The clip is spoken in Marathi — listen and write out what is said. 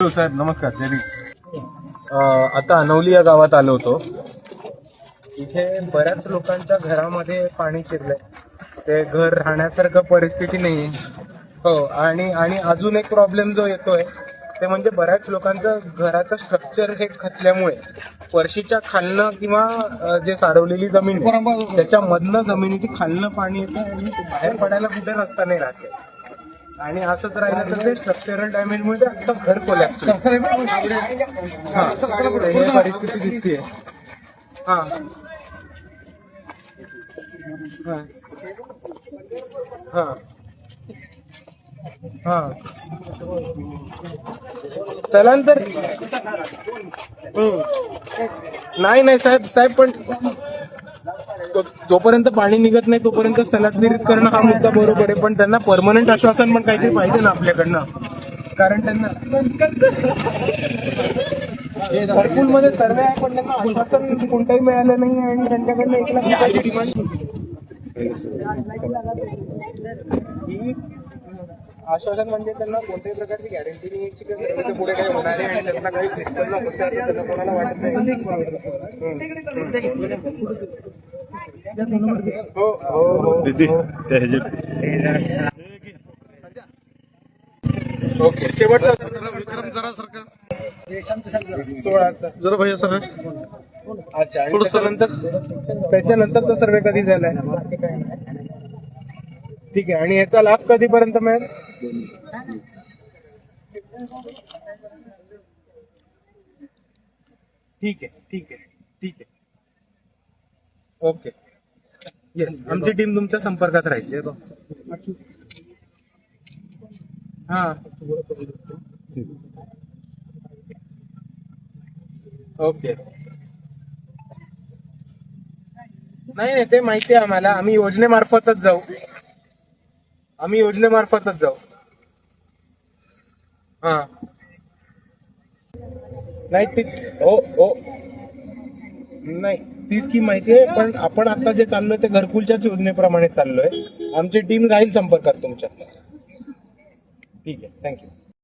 साहेब नमस्कार जय आता अनवली या गावात आलो होतो. इथे बऱ्याच लोकांच्या घरामध्ये पाणी शिरलंय. ते घर राहण्यासारखं परिस्थिती नाही हो आणि आणि अजून एक प्रॉब्लेम जो येतोय ते म्हणजे बऱ्याच लोकांचं घराचं स्ट्रक्चर हे खचल्यामुळे वर्षीच्या खालनं किंवा जे सारवलेली जमीन आहे, त्याच्यामधनं जमिनीची खालनं पाणी येतं आणि बाहेर पडायला कुठे रस्ता नाही राहते. आणि असंच राहिलं तर ते स्ट्रक्चरल डॅमेजमुळे ते अख्खं घर कोलॅप्स परिस्थिती दिसतीये. हा. हा. हा. स्थलांतर. नाही नाही साहेब साहेब पण जोपर्यंत पाणी निघत नाही तोपर्यंत स्थलांतरित करणं हा मुद्दा बरोबर आहे. पण त्यांना परमनंट आश्वासन पण काहीतरी पाहिजे ना आपल्याकडनं. कारण त्यांना भरपूरमध्ये सर्वे आहे पण त्यांना आश्वासन कोणताही मिळालं नाही आणि त्यांच्याकडनं एक लाख रुपयाची डिमांड ही आश्वासन म्हणजे त्यांना कोणत्याही प्रकारची गॅरंटी नाही की सर्वेच्या पुढे काही होणार आहे आणि त्यांना काही क्रिस्टल नको असं त्यांना कोणाला वाटत नाही. हो हो हो ओके शेवटचा विक्रम जरा सारखा सोळाचा. जरा भैया सर अच्छा त्याच्यानंतर त्याच्यानंतरचा सर्वे कधी झालाय ठीक आहे आणि याचा लाभ कधीपर्यंत मिळेल? ठीक आहे ठीक आहे ठीक आहे. ओके. येस आमची टीम तुमच्या संपर्कात राहील हा ओके नाही नाही ते माहिती आहे आम्हाला. आम्ही योजनेमार्फतच जाऊ. आम्ही योजनेमार्फतच जाऊ. हा. नाही ती हो हो. नाही. ती स्कीम माहिती आहे पण आपण आता जे चाललोय ते घरकुलच्याच योजनेप्रमाणे चाललोय. आमची टीम राहील संपर्कात तुमच्या ठीक आहे. थँक्यू